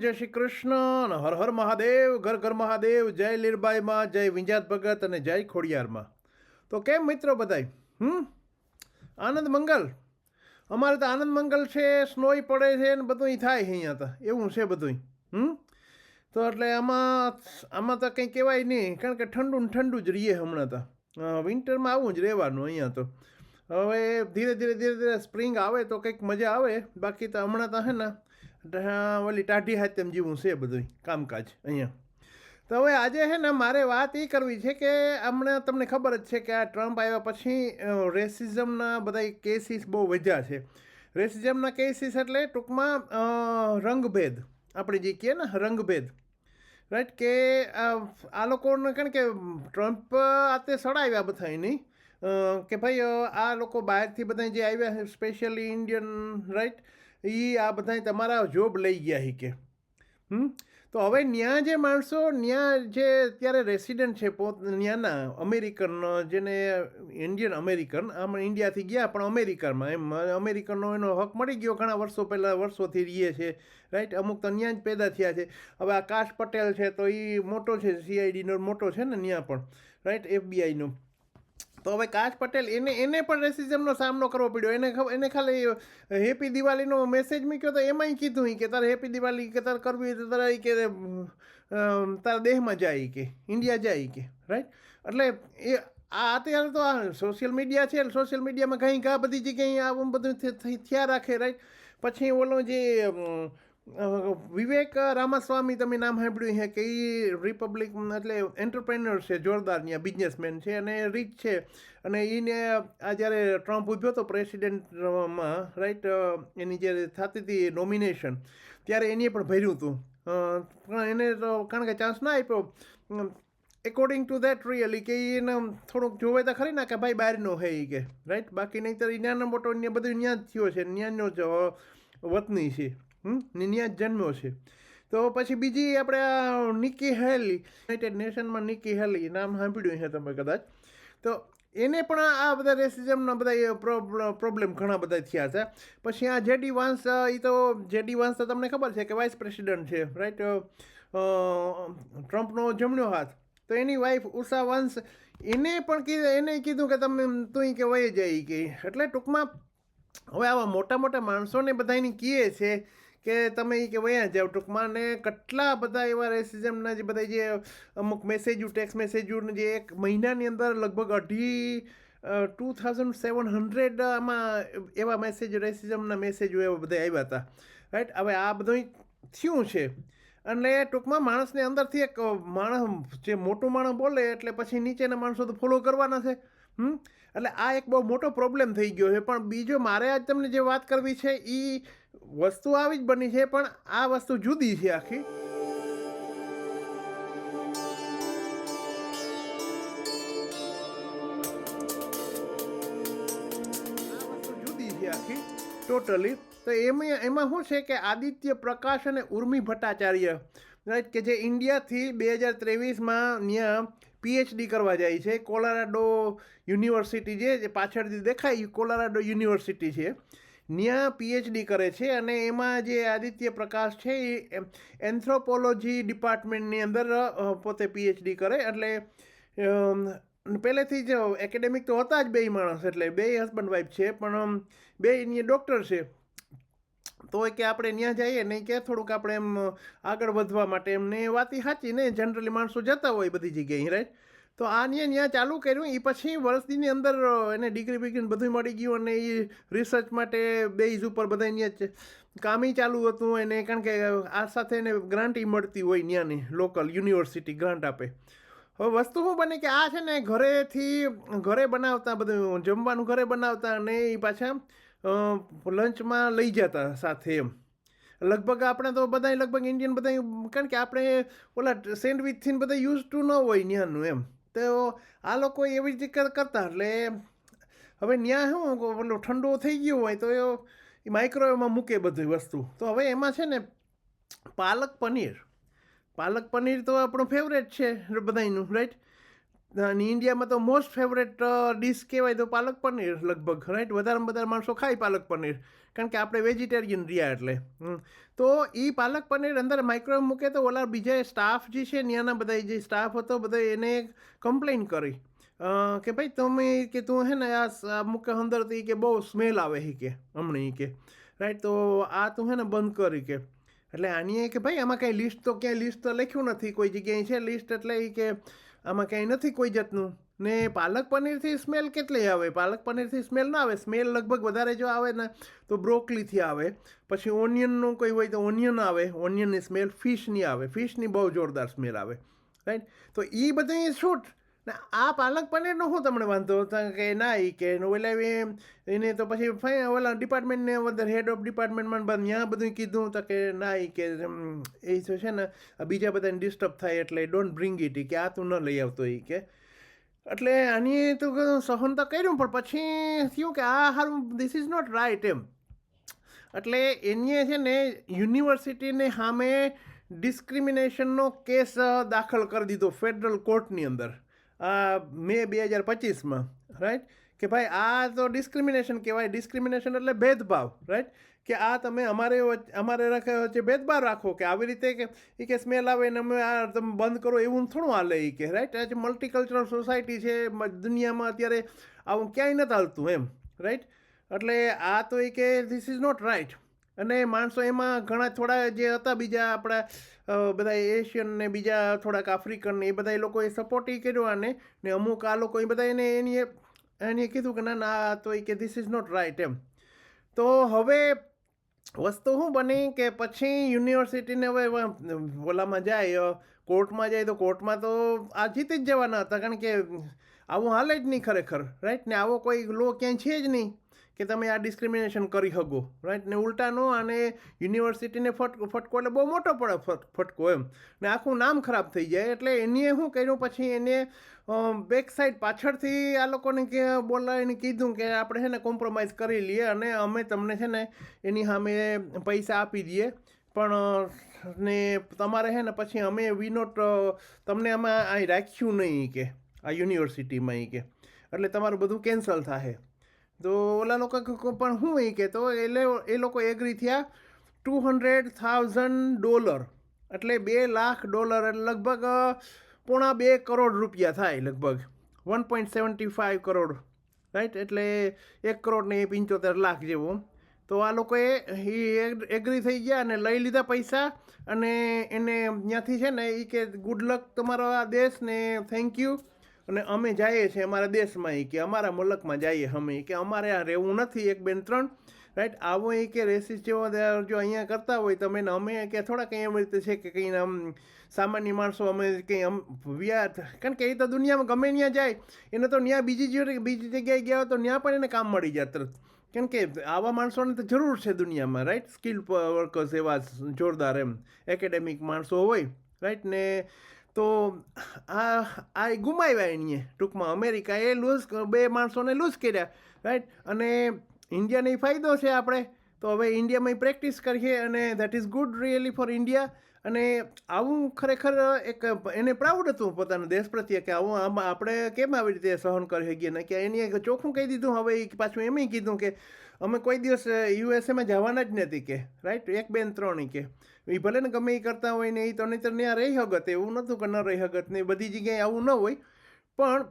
જય શ્રી કૃષ્ણ હર હર મહાદેવ, ઘર ઘર મહાદેવ, જય લીરબાઈમાં જય વિંજાત ભગત અને જય ખોડિયારમાં તો કેમ મિત્રો બધાય? હમ? આનંદ મંગલ? અમારે તો આનંદ મંગલ છે સ્નોય પડે છે ને બધું થાય છે અહીંયા તો. એવું છે બધું હમ? તો એટલે આમાં આમાં તો કંઈ કહેવાય નહીં, કારણ કે ઠંડુ ને ઠંડુ જ રહીએ હમણાં તો. વિન્ટરમાં આવું જ રહેવાનું અહીંયા તો. હવે ધીરે ધીરે ધીરે ધીરે સ્પ્રિંગ આવે તો કંઈક મજા આવે. બાકી તો હમણાં તો હે ને ઓલી ટાઢી હાથેમ જીવું છે બધું કામકાજ, અહીંયા. તો હવે આજે છે ને મારે વાત એ કરવી છે કે હમણાં તમને ખબર જ છે કે આ ટ્રમ્પ આવ્યા પછી રેસિઝમના બધા કેસીસ બહુ વધ્યા છે. રેસિઝમના કેસીસ એટલે ટૂંકમાં રંગભેદ. આપણે જે કહીએ ને રંગભેદ. રાઈટ કે આ લોકોને કારણ કે ટ્રમ્પ આતે સડાવ્યા બધા નહીં. કે ભાઈ આ લોકો બહારથી બધા જે આવ્યા સ્પેશિયલી ઇન્ડિયન રાઈટ એ આ બધા તમારા જોબ લઈ ગયા હી કે. તો હવે ત્યાં જે માણસો ત્યાં જે અત્યારે રેસિડન્ટ છે, પોત ત્યાંના અમેરિકન જેને ઇન્ડિયન અમેરિકન આમ ઇન્ડિયાથી ગયા, પણ અમેરિકામાં એમ અમેરિકનનો એનો હક મળી ગયો ઘણા વર્ષો પહેલાં, વર્ષોથી રહીએ છે રાઈટ અમુક તો ત્યાં જ પેદા થયા છે. હવે આકાશ પટેલ છે, તો એ મોટો છે સીઆઈડીનો મોટો છે ને ત્યાં પણ રાઈટ એફબીઆઈનો તો હવે કાશ પટેલ એને એને પણ રેસિઝમનો સામનો કરવો પડ્યો. એને એને ખાલી હેપી દિવાળીનો મેસેજ મૂક્યો તો એમાંય કીધું કે તારે હેપી દિવાળી કે તારે કરવી તો તારે કે તારા દેહમાં જાય કે ઇન્ડિયા જાય કે રાઈટ એટલે એ, આ અત્યારે તો આ સોશિયલ મીડિયા છે સોશિયલ મીડિયામાં ઘણી આ બધી જગ્યાએ આ બધું થયા રાખે રાઈટ પછી ઓલો જે વિવેક રામાસ્વામી તમે નામ સાંભળ્યું છે કે એ રિપબ્લિક એટલે એન્ટરપ્રેન્યોર છે, જોરદાર ત્યાં બિઝનેસમેન છે અને રીચ છે. અને એને આ જ્યારે ટ્રમ્પ ઉભ્યો હતો પ્રેસિડેન્ટમાં, રાઈટ એની જ્યારે થતી હતી નોમિનેશન, ત્યારે એને પણ ભર્યું હતું. પણ એને તો કારણ કે ચાન્સ ના આપ્યો. એકોર્ડિંગ ટુ દેટ રિયલી કે એને થોડુંક જોવે તો ખરી ના કે ભાઈ બહારનો હે એ કે, રાઈટ? બાકી નહીં તો ન્યાનો મોટો બધું ત્યાં જ થયો છે ત્યાંનો જ વતની છે. ને ત્યાં જ જન્મ્યો છે. તો પછી બીજી આપણે નિકી હેલી યુનાઇટેડ નેશનમાં નિકી હેલી, નામ સાંભળ્યું છે તમે કદાચ. તો એને પણ આ બધા રેસિઝમના બધા પ્રોબ્લેમ ઘણા બધા થયા છે. પછી આ જેડી વાંસ એ તો જેડી વાંસ તો તમને ખબર છે કે વાઇસ પ્રેસિડન્ટ છે રાઈટ ટ્રમ્પનો જમણો હાથ. તો એની વાઈફ ઉષા વંશ એને પણ કીધું, એને કીધું કે તમે તું કે વહી જાય કે. એટલે ટૂંકમાં, હવે આવા મોટા મોટા માણસોને બધાની કહે છે કે તમે એ કે વયા જાઓ, ટૂંકમાં ને કેટલા બધા એવા રેસિઝમના જે બધા જે અમુક મેસેજો ટેક્સ મેસેજોને જે એક મહિનાની અંદર લગભગ અઢી ટુ થાઉઝન્ડ સેવન હંડ્રેડ આમાં એવા મેસેજ રેસિઝમના મેસેજો એવા બધા આવ્યા હતા. રાઈટ હવે આ બધું થયું છે. એટલે ટૂંકમાં માણસને અંદરથી એક માણસ જે મોટું માણસ બોલે એટલે પછી નીચેના માણસો તો ફોલો કરવાના છે. હમ? એટલે આ એક બહુ મોટો પ્રોબ્લેમ થઈ ગયો છે. પણ બીજો મારે આજ તમને જે વાત કરવી છે એ વસ્તુ આવી જ બની છે, પણ આ વસ્તુ જુદી છે આખી. આખી ટોટલી તો એમાં એમાં શું છે કે આદિત્ય પ્રકાશ અને ઉર્મી ભટ્ટાચાર્ય રાઈટ કે જે ઇન્ડિયાથી બે હજાર ત્રેવીસમાં ત્યાં પીએચડી કરવા જાય છે. કોલોરાડો યુનિવર્સિટી જે પાછળથી દેખાય કોલોરાડો યુનિવર્સિટી છે. ત્યાં પીએચડી કરે છે અને એમાં જે આદિત્ય પ્રકાશ છે એ એન્થ્રોપોલોજી ડિપાર્ટમેન્ટની અંદર પોતે પીએચડી કરે એટલે પહેલેથી જ એકેડેમિક તો હતા જ બે માણસ એટલે બે હસબન્ડ વાઈફ છે, પણ બે એની ડૉક્ટર છે. તો કે આપણે ત્યાં જઈએ નહીં કે થોડુંક આપણે એમ આગળ વધવા માટે એમને વાતી સાચી ને જનરલી માણસો જતા હોય બધી જગ્યાએ રાઈટ તો આ ને ત્યાં ચાલુ કર્યું. એ પછી વર્ષની અંદર એને ડિગ્રી બિગ્રી બધું મળી ગયું અને એ રિસર્ચ માટે બેઝ ઉપર બધા ત્યાં કામી ચાલુ હતું. એને કારણ કે આ સાથે એને ગ્રાન્ટ મળતી હોય ત્યાંની લોકલ યુનિવર્સિટી ગ્રાન્ટ આપે. હવે વસ્તુ શું બને કે આ છે ને ઘરેથી, ઘરે બનાવતા બધું, જમવાનું ઘરે બનાવતા અને એ પાછા લંચમાં લઈ જતા સાથે એમ. લગભગ આપણે તો બધા લગભગ ઇન્ડિયન બધા કારણ કે આપણે ઓલા સેન્ડવિચથી બધા યુઝ ટુ ન હોય ત્યાંનું એમ. તો આ લોકો એવી રીતે દિક્કત કરતા. એટલે હવે ત્યાં શું પેલું ઠંડુ થઈ ગયો હોય તો એ માઇક્રોવેવમાં મૂકે બધી વસ્તુ. તો હવે એમાં છે ને પાલક પનીર. પાલક પનીર તો આપણું ફેવરેટ છે બધાનું રાઈટ અને ઇન્ડિયામાં તો મોસ્ટ ફેવરેટ ડીશ કહેવાય તો પાલક પનીર લગભગ રાઈટ વધારેમાં વધારે માણસો ખાય પાલક પનીર, કારણ કે આપણે વેજીટેરિયન રહ્યા એટલે. તો એ પાલક પનીર અંદર માઇક્રોવેવ મૂકે તો ઓલા બીજા સ્ટાફ જે છે ત્યાંના બધા જે સ્ટાફ હતો બધા એને કમ્પ્લેન કરી. કે ભાઈ તમે કે તું હે ને આ મૂકે અંદરથી કે બહુ સ્મેલ આવે હી કે, હમણાં કે. રાઈટ તો આ તું હે ને બંધ કરી કે. એટલે આની કે ભાઈ આમાં કાંઈ લિસ્ટ તો, ક્યાંય લિસ્ટ તો લખ્યું નથી, કોઈ જગ્યાએ છે લિસ્ટ એટલે એ કે આમાં કાંઈ નથી કોઈ જાતનું. ને પાલક પનીરથી સ્મેલ કેટલી આવે? પાલક પનીરથી સ્મેલ ના આવે. સ્મેલ લગભગ વધારે જો આવે ને, તો બ્રોકલીથી આવે. પછી ઓનિયનનું કોઈ હોય તો ઓનિયન આવે. ઓનિયનની સ્મેલ ફિશની આવે. ફિશની બહુ જોરદાર સ્મેલ આવે. રાઈટ તો એ બધું શૂટ ને, આ પાલક પનીરનો શું તમને વાંધો? કે ના એ કે ઓલા એને તો પછી ફાઈ ઓલા ડિપાર્ટમેન્ટને વધારે હેડ ઓફ ડિપાર્ટમેન્ટમાં ત્યાં બધું કીધું તો કે ના એ કે એ તો છે ને બીજા બધાને ડિસ્ટર્બ થાય એટલે ડોન્ટ બ્રિંગ ઇટ કે આ તું ન લઈ આવતો એ કે. એટલે આની તો સહન તો કર્યું, પણ પછી થયું કે આ હારું ધીસ ઇઝ નોટ રાઇટ એમ. એટલે એનીએ છે ને યુનિવર્સિટીને સામે ડિસ્ક્રિમિનેશનનો કેસ દાખલ કરી દીધો ફેડરલ કોર્ટની અંદર. મે બે હજાર પચીસમાં રાઈટ કે ભાઈ, આ તો ડિસ્ક્રિમિનેશન કહેવાય. ડિસ્ક્રિમિનેશન એટલે ભેદભાવ રાઈટ કે આ તમે અમારે અમારે રાખ્યો વચ્ચે ભેદભાવ રાખો કે આવી રીતે કે એ કે સ્મેલ આવે ને અમે આ તમે બંધ કરો એવું થોડું હાલે એ કે રાઈટ આજે મલ્ટીકલ્ચરલ સોસાયટી છે દુનિયામાં અત્યારે આવું ક્યાંય નથી હાલતું એમ રાઈટ એટલે આ તો એ કે ધીસ ઇઝ નોટ રાઈટ અને માણસો એમાં ઘણા થોડા જે હતા, બીજા આપણા બધા એશિયન ને બીજા થોડાક આફ્રિકન ને એ બધા એ લોકોએ સપોર્ટ એ કર્યો આને. ને અમુક આ લોકો એ બધા એને એની, એને કીધું કે ના ના તો એ કે ધીસ ઇઝ નોટ રાઈટ એમ. તો હવે વસ્તુ શું બની કે પછી યુનિવર્સિટીને હવે ઓલામાં જાય, કોર્ટમાં જાય, તો કોર્ટમાં તો આ જીતી જ જવાના હતા. કારણ કે આવું હાલે જ નહીં ખરેખર રાઈટ ને આવો કોઈ લો ક્યાંય છે જ નહીં. કે તમે આ ડિસ્ક્રિમિનેશન કરી શકો રાઈટ ને ઉલટાનો અને યુનિવર્સિટીને ફટકો ફટકો એટલે બહુ મોટો પડે ફટકો એમ. ને આખું નામ ખરાબ થઈ જાય, એટલે એને શું કર્યું? પછી એને બેક સાઈડ પાછળથી આ લોકોને કે, બોલાવીને કીધું કે આપણે છે ને કોમ્પ્રોમાઇઝ કરી લઈએ અને અમે તમને છે ને એની સામે પૈસા આપી દઈએ. પણ, ને તમારે છે ને પછી અમે વી નોટ તમને આમાં અહીં રાખ્યું નહીં કે, આ યુનિવર્સિટીમાં કે. એટલે તમારું બધું કેન્સલ થાય તો ઓલા લોકો પણ શું એ કહેતો એટલે એ લોકો એગ્રી થયા ટુ હંડ્રેડ થાઉઝન્ડ ડોલર એટલે બે લાખ ડોલર લગભગ પોણા બે કરોડ રૂપિયા થાય લગભગ. One point seventy five crore. Right એટલે એક કરોડ ને પંચોતેર લાખ જેવો. તો આ લોકોએ એ એગ્રી થઈ ગયા અને લઈ લીધા પૈસા અને એને ત્યાંથી છે ને એ કે ગુડ લક તમારો આ દેશ ને થેન્ક યુ અને અમે જઈએ છીએ અમારા દેશમાં એ કે અમારા મુલકમાં જઈએ અમે. કે અમારે આ રહેવું નથી એક, બેન, ત્રણ. રાઈટ આવો એ કે રેસિસ જેવો જો અહીંયા કરતા હોય તમે ને અમે કે થોડા કંઈ એમ રીતે છે કે કંઈ આમ સામાન્ય માણસો અમે કંઈ આમ વ્યા કારણ કે એ તો દુનિયામાં ગમે ત્યાં જાય. એને તો ત્યાં બીજી બીજી જગ્યાએ ગયા હોય તો ત્યાં પણ એને કામ મળી જાય તરત. કેમ કે આવા માણસોને તો જરૂર છે દુનિયામાં રાઈટ સ્કિલ વર્કર્સ એવા જોરદાર એમ એકેડેમિક માણસો હોય રાઈટ ને તો આ આ ગુમાવ્યા એણીએ ટૂંકમાં અમેરિકાએ લૂઝ બે માણસોને લૂઝ કર્યા રાઈટ અને ઇન્ડિયાને ફાયદો છે આપણે. તો હવે ઇન્ડિયામાં પ્રેક્ટિસ કરીએ અને that is good really for India અને આવું ખરેખર એક એને પ્રાઉડ હતું પોતાના દેશ પ્રત્યે કે આવું આમ આપણે કેમ આવી રીતે સહન કરી શકીએ ને કે એની એક ચોખ્ખું કહી દીધું હવે પાછું એમ કીધું કે અમે કોઈ દિવસ યુએસએમાં જવાના જ નથી કે રાઈટ એક બેન ત્રણ કે. એ ભલે ને ગમે એ કરતા હોય ને એ તો નહીંતર ત્યાં રહી હગત એવું નહોતું કે ન રહી હગત ને બધી જગ્યાએ આવું ન હોય. પણ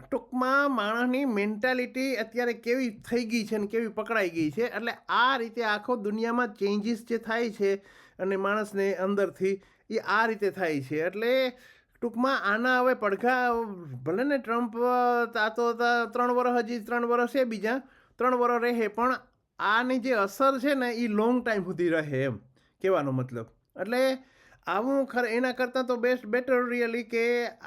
ટૂંકમાં માણસની મેન્ટાલિટી અત્યારે કેવી થઈ ગઈ છે ને કેવી પકડાઈ ગઈ છે, એટલે આ રીતે આખો દુનિયામાં ચેન્જીસ જે થાય છે અને માણસને અંદરથી એ આ રીતે થાય છે. એટલે ટૂંકમાં આના હવે પડઘા, ભલે ને ટ્રમ્પ આ તો ત્રણ વર્ષ હજી ત્રણ વર્ષ છે બીજા, ત્રણ વર્ષ રહે પણ આની જે અસર છે ને એ લોંગ ટાઈમ સુધી રહે એમ, કહેવાનો મતલબ. એટલે આવું ખર, એના કરતાં તો બેસ્ટ બેટર રિયલી કે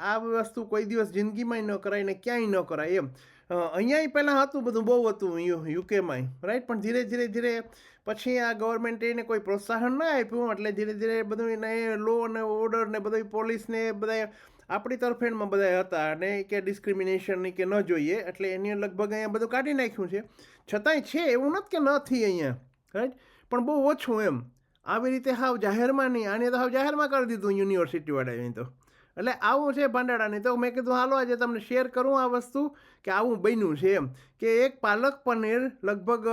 આ વસ્તુ કોઈ દિવસ જિંદગીમાંય ન કરાય ને ક્યાંય ન કરાય એમ. અહીંયા પહેલાં હતું બધું, બહુ હતું યુ, યુકેમાંય રાઈટ પણ ધીરે ધીરે ધીરે પછી આ ગવર્મેન્ટે એને કોઈ પ્રોત્સાહન ના આપ્યું, એટલે ધીરે ધીરે બધું એને લો અને ઓર્ડર ને બધું પોલીસને બધા આપણી તરફેણમાં બધા હતા અને કે ડિસ્ક્રિમિનેશનની કે ન જોઈએ, એટલે એની લગભગ અહીંયા બધું કાઢી નાખ્યું છે. છતાંય છે એવું નથી કે નથી અહીંયા રાઈટ પણ બહુ ઓછું એમ. આવી રીતે હાવ જાહેરમાં નહીં, આને તો હાવ જાહેરમાં કરી દીધું યુનિવર્સિટીવાળાએ તો. એટલે આવું છે ભાંડાડાની. તો મેં કીધું, હાલો, આજે તમને શેર કરું આ વસ્તુ કે આવું બન્યું છે એમ. કે એક પાલક પનીર લગભગ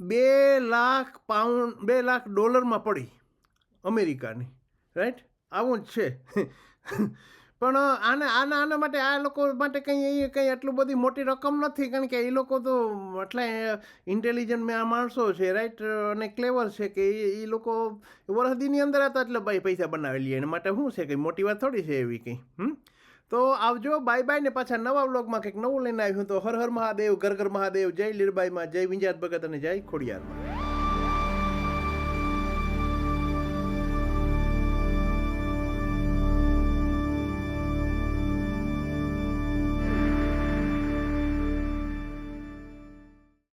બે લાખ પાઉન્ડ, બે લાખ ડોલરમાં પડી અમેરિકાની રાઈટ આવું જ છે. પણ આને, આના આના માટે આ લોકો માટે કંઈ કંઈ આટલું બધી મોટી રકમ નથી, કારણ કે એ લોકો તો આટલા ઇન્ટેલિજન્ટ મેં આ માણસો છે રાઈટ અને ક્લેવર છે કે એ એ લોકો વરસદીની અંદર હતા એટલે ભાઈ પૈસા બનાવી લઈએ એના માટે શું છે, કંઈ મોટી વાત થોડી છે એવી કંઈ, હમ? તો આવજો બાય બાય ને પાછા નવા બ્લોગમાં કંઈક નવું લઈને આવ્યું તો હર હર મહાદેવ, ઘર ઘર મહાદેવ, જય લીરબાઈમાં, જય વિંજાત ભગત અને જય ખોડિયારમાં.